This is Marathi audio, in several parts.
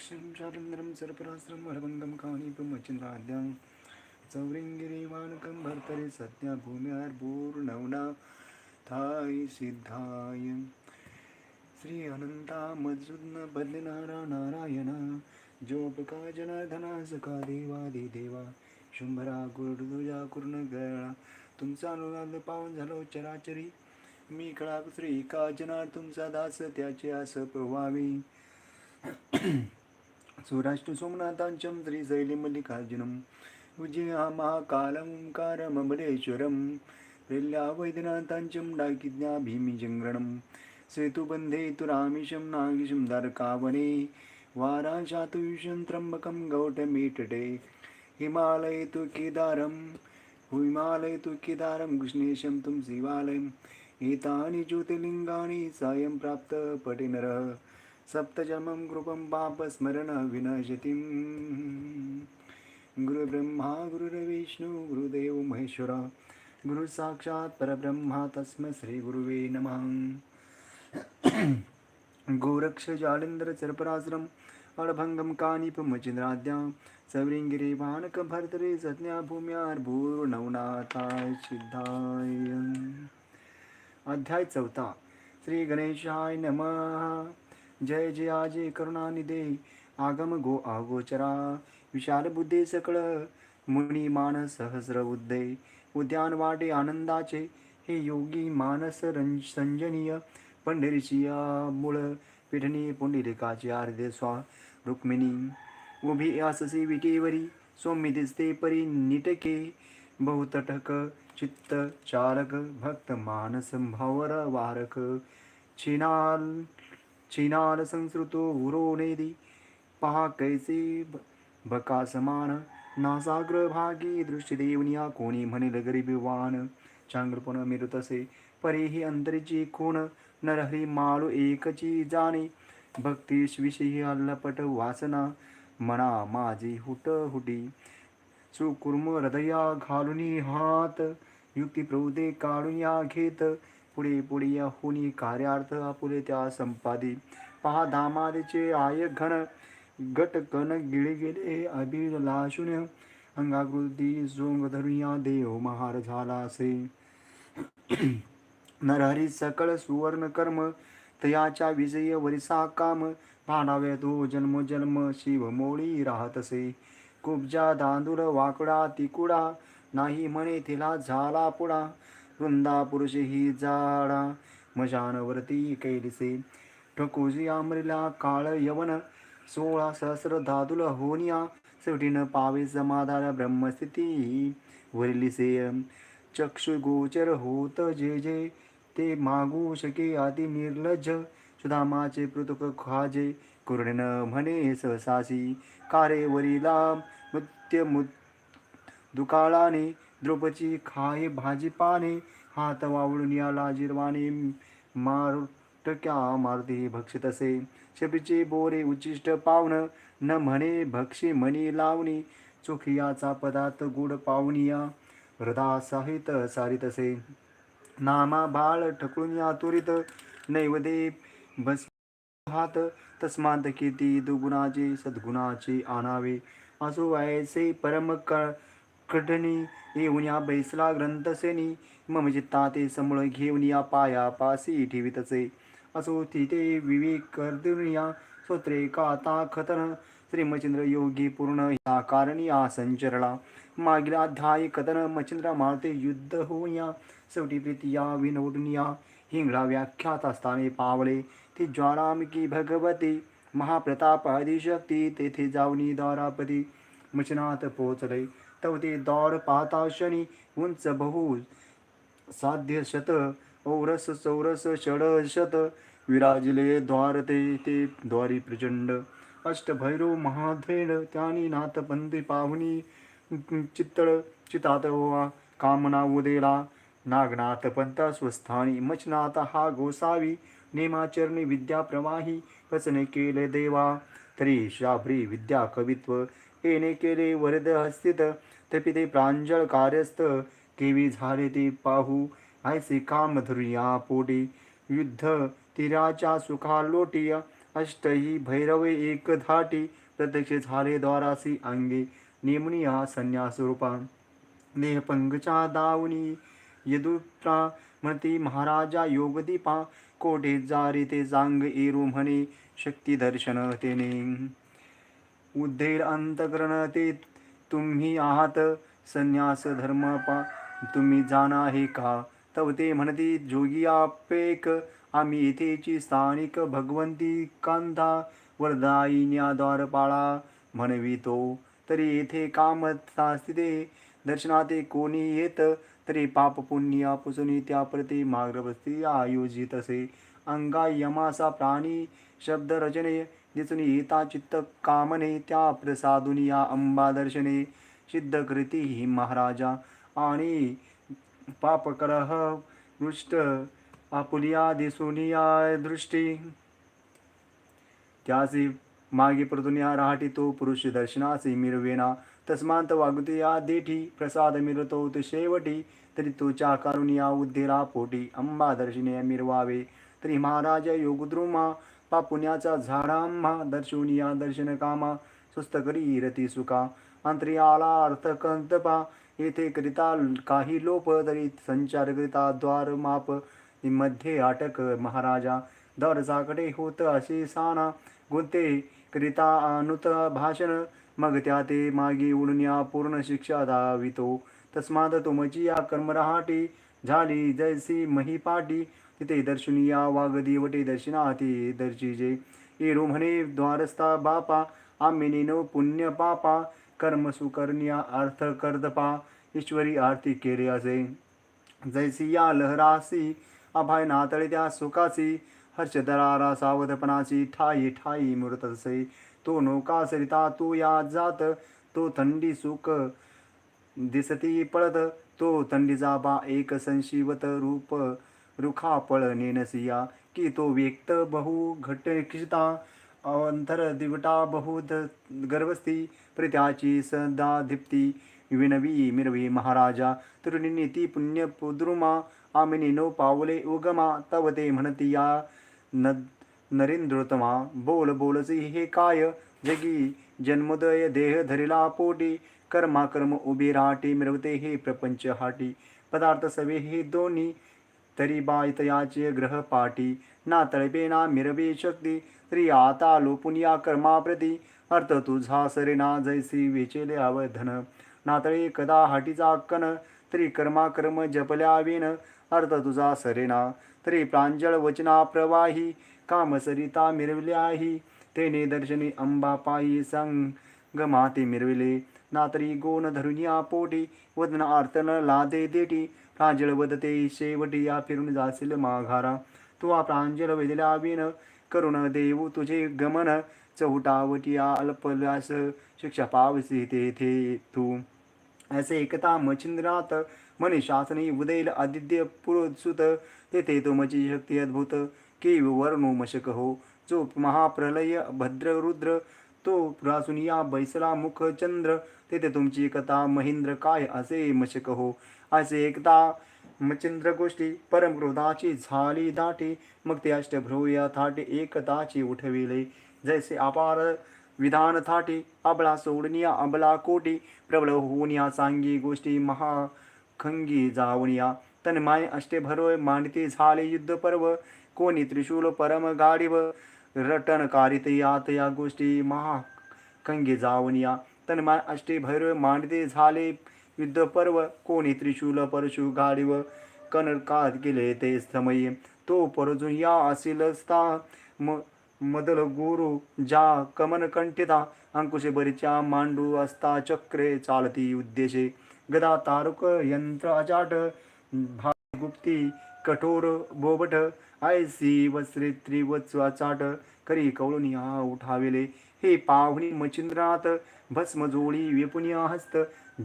चारुन्द्रं सर्परास्त्रं वरभङ्गं काणीपमचिन्द्राद्यं चौरिङ्गिरीवानकं भर्तरे सत्याभूम्यार्भूर्णवना थाय सिद्धाय श्री अनंता मधुसूदन बद्रिनारा नारायण जोपका जनार्दना सखा देवादी देवा शुंभरा गुरुजा कुर्ण गळा तुमचा अनुराध पावन झालो चराचरी मी कळा श्री का जनार तुमचा दास त्याचे आस व्हावे सुराष्ट्र सोमनाथांचं श्री शैली मल्लिकार्जुनम विजया महाकालम ओंकारममलेश्वरम रेल्ल्या वैद्यनाथांचम डाकिज्ञा सेतुबन्धे तु रामीशं नागीशं वाराशातुयुषं त्र्यम्बकं गौटमीटटे हिमालये तु केदारं हिमालये तु केदारं कृष्णेशं तुं शिवालयम् एतानि ज्योतिर्लिङ्गानि सायं प्राप्त पटेनरः सप्तजमं कृपं पापस्मरण विनशतिं गुरुब्रह्मा गुरुर्विष्णु गुरुदेव महेश्वरा गुरुसाक्षात् परब्रह्मा तस्मै श्रीगुरुवे नमः। गोरक्षजालिन्द्रचर्पराश्रम् अडभङ्गं कानिपमचिन्द्राद्यां सवृङ्गिरे वानकभर्तरे सज्ञा भूम्यार्भूर्णवनाथाय सिद्धाय। अध्याय चौथा। श्री गणेशाय नमः। जय जय आजे करुणानिधे आगम गो आगोचरा विशाल बुद्धे सकळ मुनी मानस सहस्र बुद्धे उद्यान वाटे आनंदाचे हे योगी मानस रंज संजनीय पंढरीचिया मूळ। पिठणी पुंडलिकाची आर्दे स्वा रुक्मिणी। उभी आससी विकेवरी सौम्य दिसते परी निटके। बहुतटक चित्त चारक भक्त मानस भावर वारक। चिनाल चिनाल संस्कृतो उरोनेदी पहा कैसे बका समान नासाग्र भागी दृष्टी देवनिया कोणी म्हणेल गरिबीवान। चांगलपण मिरुतसे परीही अंतरीची खूण नरहरी माळू एकची जाणे भक्तीश विषयी अल्लपट वासना। मना माझी हुट हुटी। सुकुर्म हृदया घालुनी हात। युक्ती प्रौदे काढून या घेत। पुढे पुढे या हुनी कार्यार्थ आपुले त्या संपादी. पहा दामादेचे आय घन गट कन गिळे गेले अबीर लाशून अंगाकृती जोंग धरुया देव महार झाला असे. नरहरी सकळ सुवर्ण कर्म तयाच्या विजय वरिसा काम भांडावे तो जन्म जन्म शिव मोळी राहत असे. कुबजा दांदूर वाकडा तिकुडा नाही म्हणे तिला झाला पुडा. वृंदा पुरुष ही जाडा मशानवरती कैलिसे ठकोजी आमरीला काळ यवन सोळा सहस्र धातुल होनिया सवटीन पावे समाधान ब्रह्मस्थिती वरिलिसे. चक्षु गोचर होत जे जे ते मागू शके आदि निर्लज्ज सुदामाचे पृथुक खाजे कुरडन म्हणे सहसासी. कारे वरिला मृत्य मु दुकाळाने द्रौपची भाजी पाने हात वावळून या लाजीरवाने मारुटक्या मारुती भक्षित असे शबीचे बोरे उच्चिष्ट पावन न म्हणे भक्षी म्हणी लावणी. चोखियाचा पदार्थ गुड पावनिया हृदा साहित सारित असे नामा बाळ ठकळून या तुरित नैवदे बस हात तस्मात किती दुगुणाचे सद्गुणाचे आणावे. असो व्हायचे परम खटनी येऊन या बैसला ग्रंथसेनी मम चित्ता ते समूळ घेऊन या पाया पासी ठेवितचे असो तिथे विवेक कर्दुनिया या स्तोत्रे काता कथन श्रीमचंद्र योगी पूर्ण या कारणी या संचरला. मागील अध्याय कथन मचिंद्र मारते युद्ध होऊया शेवटी प्रीती या विनोदनिया हिंगळा व्याख्यात असताने पावले. ती ज्वालामुखी भगवती महाप्रताप आदिशक्ती तेथे जाऊनी द्वारापदी मचनात पोचले तव दार द्वार पाहता शनी उंच बहु साध्य शत औरस चौरस षडशत विराजले द्वार ते ते द्वारी प्रचंड। अष्टभैरव महाधेड त्यानी नाथपंथी पाहुनी चित्तळ चितात वा कामना उदेला नागनाथ पंथा स्वस्थानी मचनाथ हा गोसावी नेमाचरणी विद्या प्रवाही वचने केले देवा तरी शाभरी विद्या कवित्व येणे केले वरद हस्तित. तपि ते प्रांजळ कार्यस्थ केवी झाले ते पाहू. ऐसे काम धरुया पोटी. युद्ध तीराच्या सुखा लोटी अष्टही भैरवे एक धाटी. प्रत्यक्ष झाले द्वारासी अंगे. नेमणी हा संन्यास रूपा नेहपंगच्या दावणी यदुत्रा म्हणती महाराजा योगदीपा. कोठे जारी ते जांग एरू म्हणे. शक्ती दर्शन तेने. उद्धेर अंतकरण ते तुम्ही आहात संन्यास धर्म पा तुम्ही जाणा आहे का? तव ते म्हणते जोगी आपेक आम्ही येथेची स्थानिक भगवंती कांता वरदायिन्या द्वारपाळा म्हणवितो. तरी येथे काम स्थिते दर्शनाते कोणी येत तरी पाप पुण्य पुसुनी त्याप्रती मार्गवस्ती आयोजित असे अंगा यमासा प्राणी शब्द रचने दिसून हिता चित्त कामने त्या प्रसादुनी या अंबा दर्शने सिद्ध कृती ही महाराजा. आणि पापकरह दृष्ट आपुलिया दिसून या दृष्टी. त्यासी मागे प्रतुनिया राहटी तो पुरुष दर्शनासी मिरवेना. तस्मांत वागुते या देठी प्रसाद मिरतो तो शेवटी. तरी तो चाकारुनिया उद्धेरा पोटी अंबा दर्शने मिरवावे. तरी महाराज योगद्रुमा पापुण्याचा झाडांमा दर्शुनिया दर्शन कामा सुस्त करी रती सुखा अंतरियाला अर्थ कंतपा येथे करिता काही लोप तरी संचार करिता द्वार मापमध्ये अटक महाराजा. दर साकडे होत असे साना गुंते करिता अनुत भाषण मग त्या ते मागे उडण्या पूर्ण शिक्षा दावितो. तस्माद तुमची या कर्मराहाटी झाली जैसी महिपाटी तिथे दर्शनिया वागदी वटे दर्शनाती दर्शिजे। येरू म्हणे द्वारस्था बापा आम्ही पुण्य पापा कर्म सुकर्ण्या अर्थ कर्दपा ईश्वरी आरती केले असे। जैसी या लहरासी अभय नातळे त्या सुखासी हर्ष दरारा सावधपणाची ठाई ठाई मृत असे। तो नौका सरिता तो या जात तो थंडी सुख दिसती पळत तो थंडीचा बा एक संशिवत रूप। रुखा पळ नेनसिया की तो व्यक्त बहु घट अंतर दिवटा बहु गर्भस्थी गर्भस्ती प्रित्याची सदा दीप्ती विनवी मिरवी महाराजा तरुणींनी ती पुण्य पुद्रुमा आमिनी नो पावले उगमा तव ते म्हणती या न नरेंद्रोतमा बोल बोलसी हे काय? जगी जन्मोदय देह धरिला पोटी कर्मा कर्म उभे राहते मिरवते हे प्रपंच हाटी पदार्थ सवे हे दोन्ही तरी बायतयाचे ग्रहपाठी ना तळपे ना मिरवे शक्ती तरी आता लोपून या कर्माप्रती अर्थ तुझा सरेना जैसी वेचेले अवधन. नातळे कदा हाटीचा कन तरी कर्मा कर्म जपल्या विन अर्थ तुझा सरेना. तरी प्रांजळ वचना प्रवाही कामसरिता मिरविल्याही तेने दर्शनी अंबा पायी संग माते मिरविले. नातरी गोन धरुनिया पोटी वदन आर्तन लादे देटी प्रांजळ वदते शेवटी या फिरून जाशील माघारा। तुवा प्रांजळ वेदल्या विन करुण देऊ तुझे गमन। चौटावटी अल्पलास शिक्षा पावसी तेथे तू। असे एकता मचिंद्रात मनी शासनी उदैल आदित्य पुरोत्सुत। तेथे तुमची शक्ती अद्भुत की वर्णो मशक हो। जो महाप्रलय भद्र रुद्र तो रासुनिया बैसला मुख चंद्र तेथे तुमची कथा महेंद्र काय असे मशक हो? असे एकदा मचिंद्र गोष्टी परमक्रोधाची झाली दाटी मग ते अष्टभ्रूया थाटे एकताची उठविले. जैसे अपार विधान थाटी अबला सोडनिया अबला कोटी प्रबळ होऊनिया सांगी गोष्टी महाखंगी जावनिया तन्माय माय भरो मांडते झाले युद्ध पर्व कोणी त्रिशूल परम गाडीव रटन कारित यात या गोष्टी महा कंगे जाऊन या तन्माय मा भैरव मांडते झाले। युद्ध पर्व कोणी त्रिशूल परशु गाडीव। कनकात गेले ते समये। तो परजून या असिलस्ता। म मदल गुरु ज्या कमन कंठिता अंकुशे बरीच्या मांडू असता चक्रे चालती उद्देशे। गदा तारुक यंत्र अजाट। भागुप्ती कठोर बोबट। आयसी वस्त्रे त्रिवत्सवा चाट करी कवळून उठावेले. हे पाहुणी मचिंद्रात भस्म जोडी विपुनिया हस्त.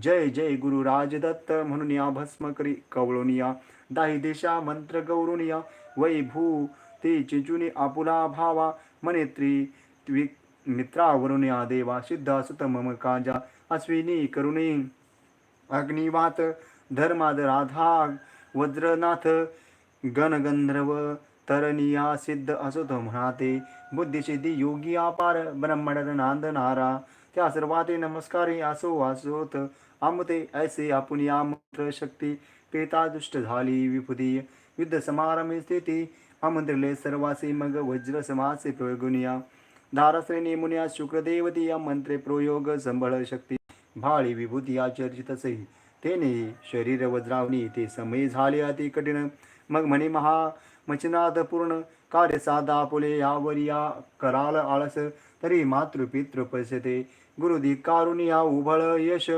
जय जय गुरु राजदत्त म्हणून या भस्म करी कवळून या दाही देशा मंत्र गौरून या वैभू ते चिंचुनी आपुला भावा. मनेत्री त्वि मित्रावरून या देवा. सिद्धा सुत मम काजा. अश्विनी करुणे. अग्निवात धर्माद राधा. वज्रनाथ गणगंधर्व तरनिया सिद्ध असोत म्हणाते बुद्धिसिद्धी योगी आपार ब्रह्मण नांदनारा त्या सर्वाते नमस्कार असो वासोत आमते ऐसे आपण या मंत्र शक्ती पेता दुष्ट झाली विपुदी युद्ध समारंभ स्थिती आमंत्रले सर्वासी मग वज्र समासे प्रयोगुनिया. दारश्रेणी मुनिया शुक्रदेवती या मंत्रे प्रयोग संबळ शक्ती. भाळी विभूती आचर्जितसे तेने शरीर वज्रावणी ते समय झाले अति कठीण. मग म्हणे महा मचनाद पूर्ण कार्य साधा पुले यावर या कराल आळस तरी मातृ पितृ गुरुदी कारुनिया उभळ यश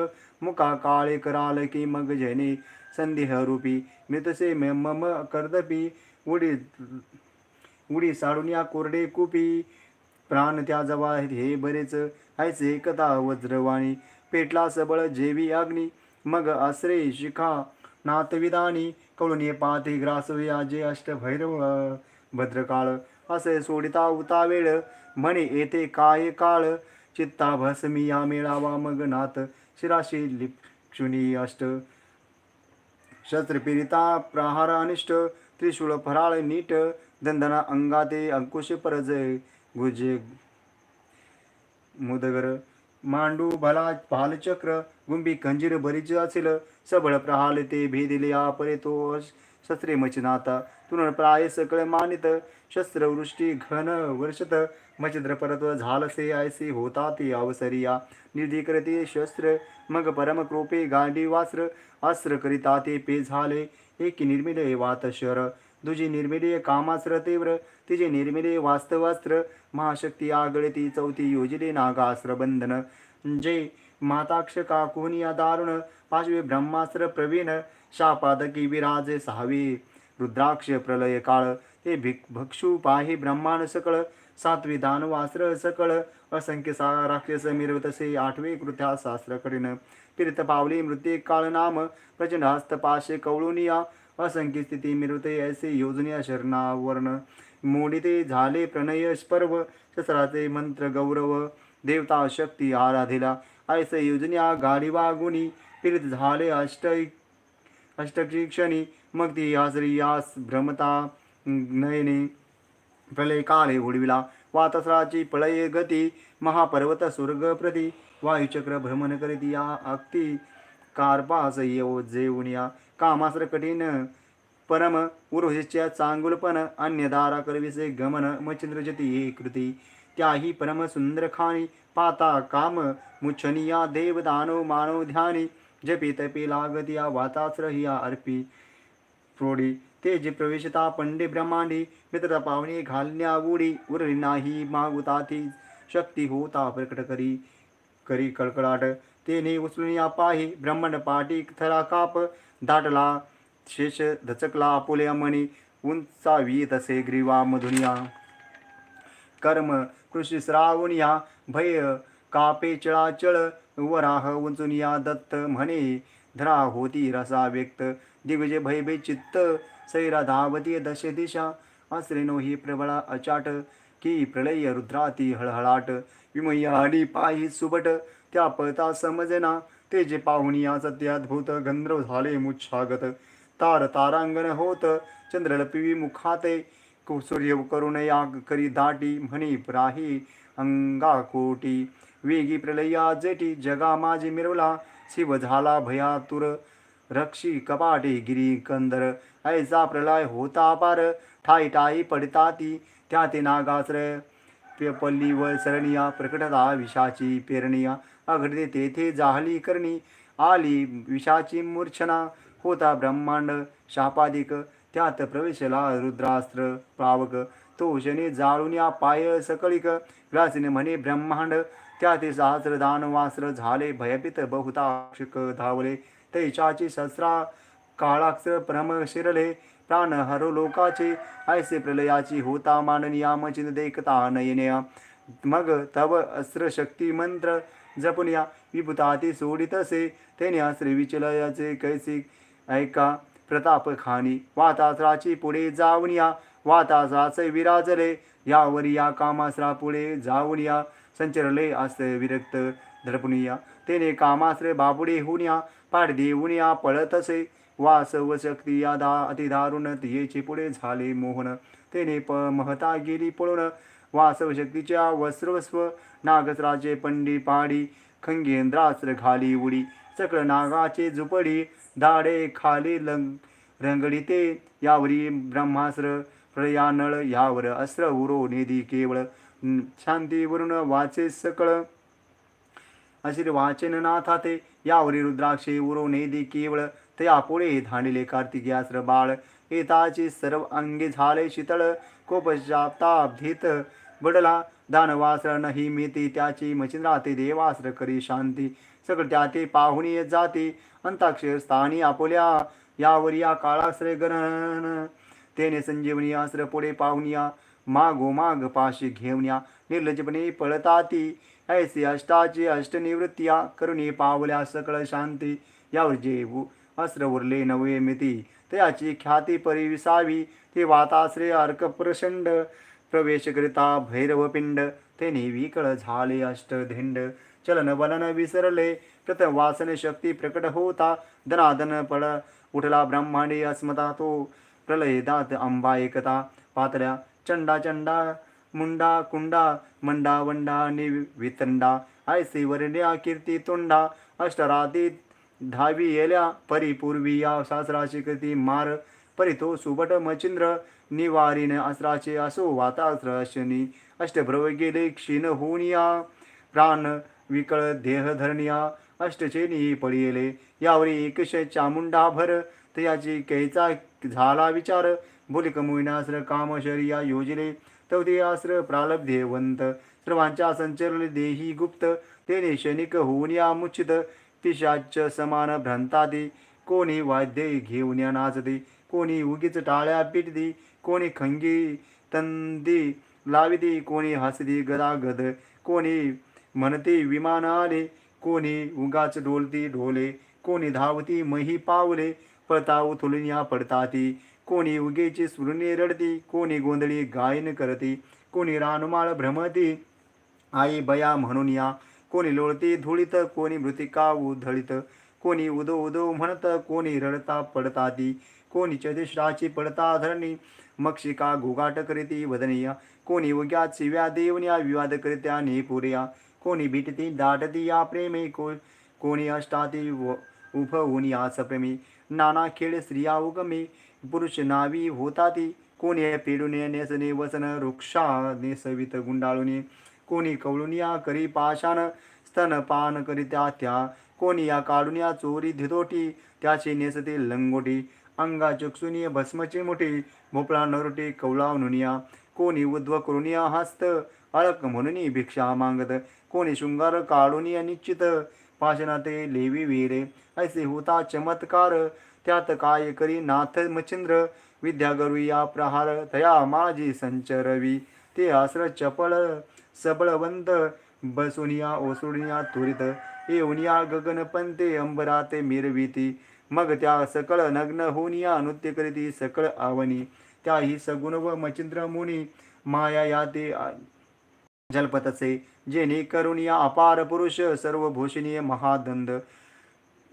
मुका काळे कराल की मग जने संदेह रूपी। मृतसे म- मम कर्दपी उडी उडी साडून या कोरडे कुपी। प्राण त्या जवा हे बरेच ऐसे एकता वज्रवाणी। पेटला सबळ जेवी अग्नी मग आश्रय शिखा नाथविदानी कळुनी पाती ग्रास आजे अष्ट भैरव भद्रकाळ। असे सोडिता उता वेळ म्हणे येते काय काळ। चित्ता भस्मी या मेळावा मग नाथ शिराशी लिक्षुनी अष्ट। शस्त्रपीडिता प्रहार अनिष्ट त्रिशूळ फराळ नीट दंदना अंगाते अंकुश परजय गुजे मुदगर। मांडू भला भालचक्र गुंबी खंजीर बरीच असेल सबळ प्रहाल ते भेदिले आपरे तो शस्त्रे मचनाता तुन प्राय सकळ मानित शस्त्रवृष्टी घन वर्षत मचिद्र परत झालसे आयसे होता ते अवसरिया निधी करते शस्त्र मग परम कृपे गांडी वास्त्र अस्त्र करिता ते पे झाले एक निर्मिले वात शर दुजी निर्मिले कामास्त्र तीव्र तिचे निर्मिले वास्तवास्त्र महाशक्ती आगळती चौथी योजिले नागास्त्र बंधन. जे माताक्ष काकुनिया दारुण पाचवे ब्रह्मास्त्र प्रवीण शापादकी विराजे सहावे रुद्राक्ष प्रलय काळ. हे भिक भक्षु पाहि ब्रह्मांड सकळ सातवी दानवास्त्र सकळ असंख्य सा राक्षस मिरवतसे आठवे कृत्या शास्त्र करीन फिरत पावली मृत्यू काळ नाम प्रचंड हस्त पाशे कवळुनिया असंख्य स्थिती मिरवते ऐसे योजनिया शरणावर्ण. मोडिते झाले प्रणय स्पर्व शस्त्राचे मंत्र गौरव देवता शक्ती आराधिला. ऐसे योजनिया गाडीवा गुणी फिरत झाले अष्ट अष्टची क्षणी. मग ती आसरी यास भ्रमता नयने प्रलय काळे उडविला. वातसराची प्रलय गती महापर्वत स्वर्ग प्रती. वायुचक्र भ्रमण करीत या अक्ती कारपास येऊ जेवून या. कामास्त्र कठीण परम उर्वशीच्या चांगुलपण अन्यधारा करविसे गमन मचिंद्रजती हे कृती। त्याही परम सुंदर खाणी पाता काम मुच्छनिया देव दानव मानव ध्यानी। जपी तपी लागतिया या हिया अर्पी। प्रोडी। ते जे प्रवेशता पंडे ब्रह्मांडी मित्रता पावणी घालण्या उडी उरली नाही मागुता ती शक्ती होता प्रकट करी। करी कळकळाट। तेने उचलून या पाही। ब्रह्मांड पाटी थरा काप। दाटला शेष धचकला आपुल्या मणी उंचावी तसे ग्रीवा मधुनिया। कर्म कृषी श्रावणिया भय कापे चळाचळ वराह उंचुनिया दत्त म्हणे धरा होती रसा व्यक्त दिग्विजय भयभे चित्त सैरा धावती दश दिशा आश्रेनो ही प्रबळा अचाट की प्रलय रुद्राती हळहळाट विमय्या आणि पायी सुबट त्या पळता समजना ते जे पाहुनिया सत्याद्भूत गंधर्व झाले मुच्छागत तार तारांगण होत चंद्रलपिवी मुखाते कु- सूर्य करुण या करी दाटी म्हणी प्राही अंगा कोटी वेगी प्रलया जेटी जगा माझी मिरवला शिव झाला भयातुर रक्षी कपाटे गिरी कंदर ऐसा प्रलय होता पार ठाई ठाई पडता ती त्या ते नागास्र पल्ली व सरणिया प्रकटता विषाची पेरणिया अघडते तेथे जाहली करणी आली विषाची मूर्छना होता ब्रह्मांड शापादिक त्यात प्रवेशला रुद्रास्त्र पावक तो शनी जाळून या पाय सकळिक. व्यासीने म्हणे ब्रह्मांड त्या ते सहस्र दानवास्त्र झाले भयभीत बहुताक्षक धावले. तैशाची शस्त्रा काळाक्षर प्रम शिरले. प्राण हरो लोकाचे ऐसे प्रलयाची होता माननिया मचिन देखता नयनया मग तव अस्त्र शक्ती मंत्र जपून या विभूताती सोडितसे तेने अस्त्र विचलयाचे कैसे ऐका प्रताप खानी वातासराची पुढे जाऊन या. वातासराचे विराजले यावर या कामासरा पुढे जाऊन या. संचरले असे विरक्त धडपुनिया तेने कामासरे बाबुडे होऊन या. पाठ देऊन या पळत असे. वास व शक्ती या दा अतिदारुण तियेचे पुढे झाले मोहन. तेने प महता गेली पळून वासव शक्तीच्या वस्त्रवस्व नागसराचे पंडी पाडी. खंगेंद्रास्त्र घाली उडी. सकळ नागाचे झुपडी दाडे खाली लंग रंगडिते यावरी ब्रह्मास्त्र प्रयानळ यावर अस्त्र उरो निधी केवळ. शांतीवरून वाचे सकळ. अशिर वाचन नाथाते यावरी रुद्राक्षे उरो नेदी केवळ. तया पुढे धाणिले कार्तिकीयास्त्र बाळ. एताची सर्व अंगे झाले शीतळ. कोपशाप्ताब्धीत बडला दानवास्त्र नाही मिती त्याची मचिंद्रा राहते देवास्त्र करी शांती. सगळ त्या ते पाहुणी जाती अंताक्षर स्थानी आपोल्या यावर या काळाश्रय गण तेने संजीवनी अस्त्र पुढे पाहुण्या मागो माग पाशी घेवण्या निर्लजपणे पळताती ऐसी अष्टाची अष्टनिवृत्त्या. करुणी पावल्या सकळ शांती यावर जेवू अस्त्र उरले नवे मिती. तयाची ख्याती परिविसावी ते वाताश्रे अर्क प्रचंड. प्रवेश करिता भैरव पिंड तेने विकळ झाले अष्टधिंड. चलन वलन विसरले प्रथम वासन शक्ती प्रकट होता. दनादन पड उठला ब्रह्मांडी अस्मता तो. प्रलय दात अंबा एकता पातळ्या चंडा चंडा मुंडा कुंडा मंडा वंडा निवितंडा. ऐसे वर्ण्या कीर्ती तोंडा. अष्टराती धावी येल्या परिपूर्वी या शास्त्राची कृती मार. परितो सुबट मचिंद्र निवारीन अस्त्राचे असो वातास्त्र शनी। अष्टभ्रव गेले क्षीण होनिया प्राण विकळ देह धरनिया अष्टचेनी पडियेले यावरी एकश चामुंडा भर तयाची कैचा झाला विचार। बोलिक मोहिनास्त्र काम योजिले। योजले तवते आस्त्र प्रालब्धेवंत सर्वांच्या संचरले देही गुप्त। तेने क्षणिक होऊन मुच्छित। पिशाच समान भ्रांतादी। कोणी वाद्य घेऊन या नाचते कोणी उगीच टाळ्या पिटदी कोणी खंगी तंदी लाविदी कोणी हसदी गदागद कोणी म्हणते विमान आले कोणी उगाच डोलती ढोले कोणी धावती मही पावले पळता उथलून पडताती कोणी उगेची सुरणे रडती कोणी गोंधळी गायन करती कोणी रानमाळ भ्रमती आई बया म्हणून या कोणी लोळती धुळीत कोणी मृतिका उधळीत कोणी उदो उदो म्हणत कोणी रडता पडताती कोणी चदिश्राची पडता धरणी मक्षिका घुघाट करीती वदनीया कोणी उग्यात शिव्या देवन्या विवाद करित्या नेपुर्या कोणी बिटती दाटती या प्रेमे को कोणी अष्टाती व उभवून या सप्रेमी नाना खेळ स्त्रिया उगमे पुरुष नावी होता ती कोणी पेडून नेसने वसन वृक्षा नेसवित गुंडाळूने कोणी कवळून या करी पाषाण स्तनपान करित्या त्या कोणी या काढून या चोरी धितोटी त्याची नेसते लंगोटी अंगा चक्षुनिय भस्मची मोठे भोपळा नरोटी कौला नुनिया कोणी उद्व करुनिया हस्त अळक म्हणून भिक्षा मागत कोणी शृंगार काढून निश्चित पाशनाते लेवी वीरे ऐसे होता चमत्कार त्यात काय करी नाथ मच्छिंद्र विद्या या प्रहार तया माझी संचरवी ते आश्र चपळ सबळवंत बसुनिया ओसुनिया त्वरित येऊनिया गगनपंते अंबराते मिरविती मग त्या सकळ नग्न होनिया नृत्य करीती सकळ आवनी. त्याही सगुण व मचिंद्र मुनी माया या ते जलपतचे जेणे जेणे करुनिया अपार पुरुष सर्व भूषणीय महादंड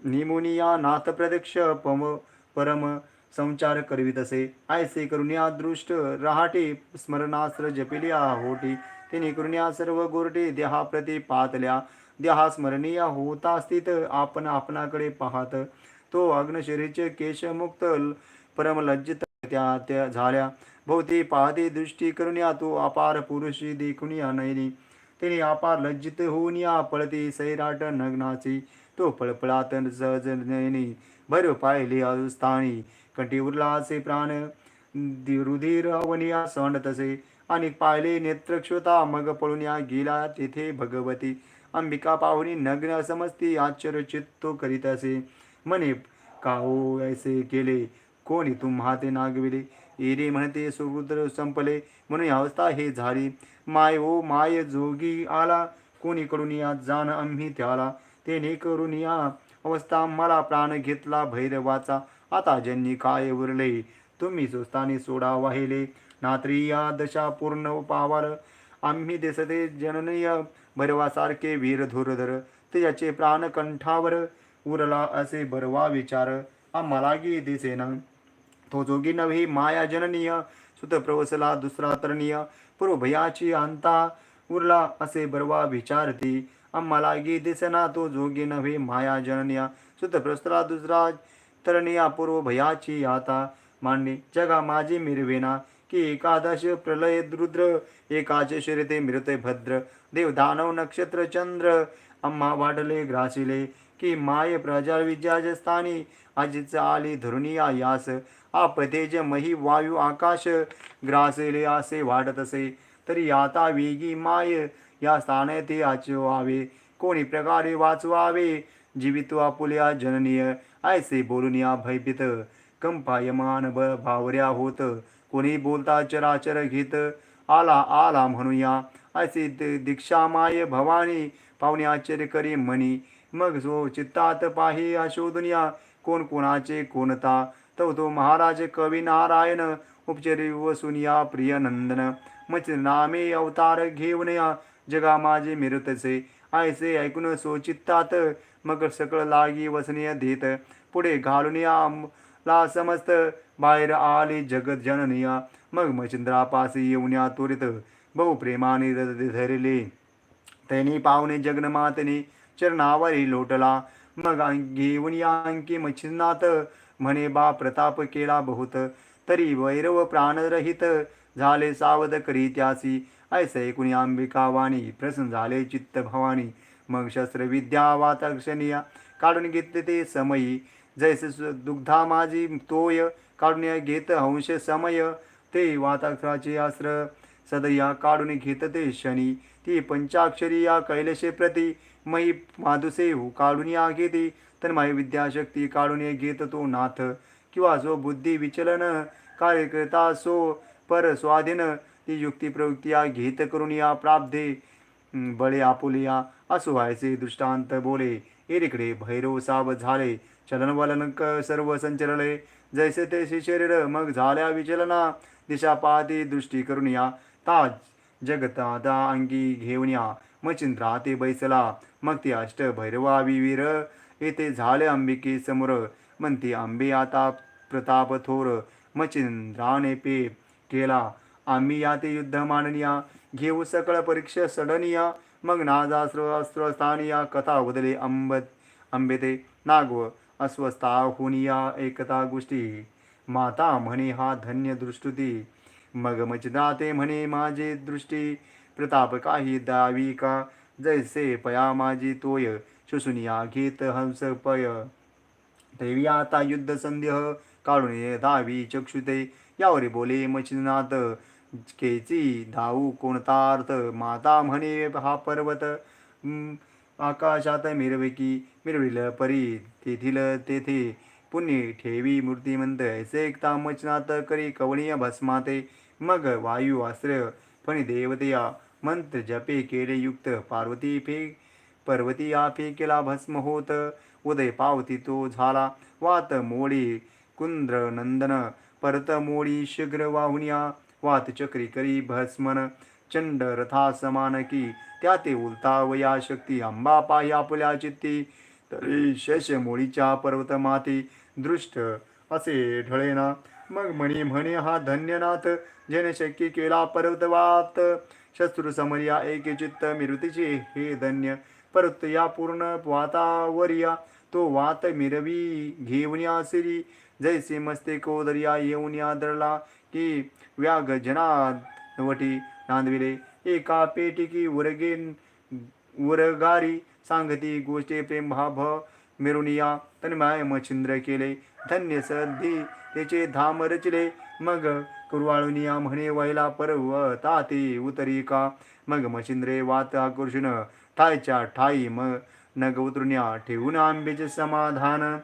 निमुनिया नाथ प्रदक्ष पम परम संचार करवितसे ऐसे करुण्या दृष्ट रहाटे स्मरणास्त्र जपिल्या होटी. तिने करुण्या सर्व गोरटे देहाप्रती पातल्या. देहा स्मरणीय होता स्थित आपण आपणाकडे पाहत. तो अग्नशरीचे केशमुक्त परम लज्जित त्या त्या झाल्या. भोवती पाहते दृष्टी करून या तो अपार पुरुषी देखून या नयनी. तिने अपार लज्जित होऊन या पळती सैराट नग्नाची. तो पळपळात सहज नयनी. भर पाहिले अस्थानी कंठी उरला असे प्राण दि- रुधिर अवनिया सांडतसे आणि पाहिले नेत्रक्षता मग पळून या गेला तेथे भगवती. अंबिका पाहुणी नग्न समजती आश्चर्यचित्तो करीत असे. म्हणे काहो ऐसे केले कोणी तुम्हा ते नागविले? एरे म्हणते सुरुद्र संपले म्हणून अवस्था हे झाली. माय ओ माय जोगी आला कोणी कडून या जाण आम्ही त्याला? तेने करून या अवस्था मला प्राण घेतला भैरवाचा. आता ज्यांनी काय उरले तुम्ही सुस्ताने सोडा वाहिले. नात्री या दशा पूर्ण पावार. आम्ही देसते जननीय भैरवासारखे वीर धुरधर. त्याचे प्राण कंठावर उरला असे भरवा विचार. आम्हाला दिसेना. तो जोगी नव्हे माया जननीय. सुत प्रवसला दुसरा तरणीय पूर्व भयाची अंता. उरला असे बरवा विचारती ती. गी दिसना तो जोगी नव्हे माया जननिया. सुत दुसरा तरणीया पूर्व भयाची आता. मांडणी जगा माझी मिरवेना. की एकादश प्रलय रुद्र एकाचे शरीते मिरते भद्र. देव दानव नक्षत्र चंद्र. अम्मा वाढले ग्रासिले. की माय प्रजा विद्याजस्थानी स्थानी आजीच आली धरुनिया यास आपतेज मही वायू आकाश ग्रासले असे वाढत असे. तरी आता वेगी माय या स्थाने ते आचवावे कोणी प्रकारे वाचवावे जीवित आपुल्या जननीय ऐसे बोलून या भयभीत कंपायमान ब भावऱ्या होत कोणी बोलता चराचर घेत. आला आला म्हणूया ऐसे दीक्षा दीक्षामाय भवानी पाहुणे आश्चर्य करी म्हणी मग सो चित्तात पाही अशोधुनिया कोण कोणाचे कोणता तो? तो महाराज कवी नारायण उपचरी वसुनिया प्रिय नंदन. मच नामे अवतार घेऊन या जगा माझे मिरतसे. ऐसे ऐकून सोचित्तात मग सकळ लागी वसनीय देत पुढे घालून या ला समस्त. बाहेर आले जगत जननिया मग मच्छिंद्रापासी येऊन या त्वरित बहु प्रेमाने धरले. त्यांनी पाहुणे जगन्मातने चरणावरी लोटला. मग अं- घेऊन या अंकी मच्छिन्नाथ म्हणे बा प्रताप केला बहुत. तरी वैरव प्राणरहित झाले सावध करी त्यासी ऐसे कुणी अंबिका वाणी प्रसन्न झाले चित्त भवानी. मग शस्त्रविद्या वातक्षणीया काढून घेतले ते समयी. जैसे दुग्धा माझी तोय काढून घेत हंश समय. ते वाताक्षराचे अस्त्र सदया काढून घेत ते शनी. ती पंचाक्षरी या कैलशे प्रती मयी माधुसेहू काढून या घेते तन्मय विद्याशक्ती काढून घेत तो नाथ। किंवा जो बुद्धी विचलन कार्यकर्ता सो पर स्वाधीन। ती युक्ती प्रवृत्तीया घेत करून या प्राब्धे बळे आपुलिया असो व्हायचे दृष्टांत बोले। एरिकडे भैरव साव झाले। चलनवलन क सर्व संचरले। जैसे तैसे शरीर मग झाल्या विचलना। दिशा पाहते दृष्टी करून या ताज जगतादा अंगी घेऊन या। मचिंद्रा ते बैसला। मग ते अष्ट भैरवा विवीर येथे झाले अंबिके समोर. म्हणते आंबे आता प्रताप थोर मचिंद्राने पे केला. आम्ही या ते युद्ध मांडनिया घेऊ सकळ परीक्षा सडनिया. मग नाजास्त्र स्थानिया कथा बदले अंबत आंबेते नागव अस्वस्था हुनिया एकता गोष्टी. माता म्हणे हा धन्य दृष्टुती. मग मचिदाते म्हणे माझे दृष्टी प्रताप काही दावी का? जैसे पया माझी तोय शुसुनिया घेत हंस पय। देवी आता युद्ध संदेह काढून ये धावी चक्षुते। यावरी बोले मचिनाथ केची धावू कोणता अर्थ माता म्हणे हा पर्वत। आकाशात मिरविकी मिरविल परी तेथील तेथे। पुण्य ठेवी मूर्तिमंत ऐसे एकता मचनात करी कवणीय भस्माते। मग वायू आश्रय फणी देवतया मंत्र जपे केले युक्त पार्वती फे पर्वती आपे केला भस्म होत उदय पावती तो झाला। वात मोडी कुंद्र नंदन परत मोळी शीघ्र वाहुनिया वात चक्री करी भस्मन। चंड रथा समान की। त्या ते उलता वया शक्ती। अंबा पाही आपल्या चित्ती। तरी शेष मोळीच्या पर्वत माती दृष्ट असे ढळेना। मग म्हणी म्हणे हा धन्यनाथ जेने शक्य केला पर्वतवात शस्त्र समर्या एक चित्त मिरुतीचे हे धन्य. परत या पूर्ण वातावरिया तो वात मिरवी घेऊन या सिरी. जैसे मस्ते कोदर्या येऊन या दरला की व्याग जनावटी नांदविले. एका पेटिकी उरगे उरगारी सांगती गोष्टी प्रेम भाभ मिरुनिया. तन्माय मच्छिंद्र केले धन्य सद्धी त्याचे धाम रचले. मग कुरवाळुनिया म्हणे वैला पर्वता ते उतरी का? मग मशिंद्रे वात आकर्षण ठायच्या ठाई मग नग उतरुण्या ठेवून आंबेचे समाधान.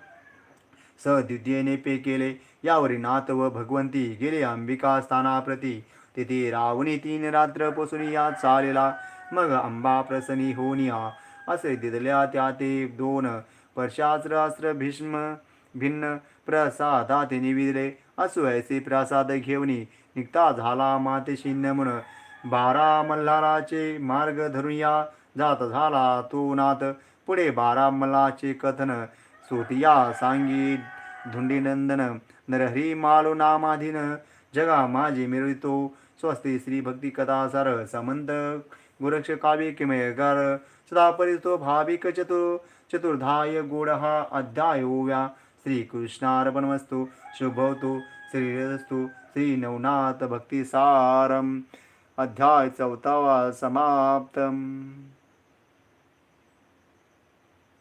सद्वितीयेने पे केले यावरी नात व भगवंती गेले अंबिका स्थानाप्रती. तेथे रावणी तीन रात्र पोसून या चालेला मग अंबा प्रसनी होनिया असे दिदल्या त्या ते दोन परशास्त्र अस्त्र भीष्म भिन्न प्रसादा तिने विजले ऐसे प्रसाद घेऊनी निघता झाला मातेशी नमन बारा मल्हाराचे मार्ग धरून या जात झाला तो नाथ पुढे बारा मल्हाचे कथन सोतिया सांगी धुंडीनंदन. नरहरी मालो नामाधीन. जगा माझी मिळवितो स्वस्ती श्री भक्ती कथा सार समंत. गुरक्ष काव्य किमयकार सदा परितो भाविक चतुर. चतुर्धाय गोड हा अध्याय ओव्या श्रीकृष्णार्पणमस्तु शुभवतु श्रीरस्तु श्री नवनाथ भक्तिसारम अध्याय चौथावा समाप्तम।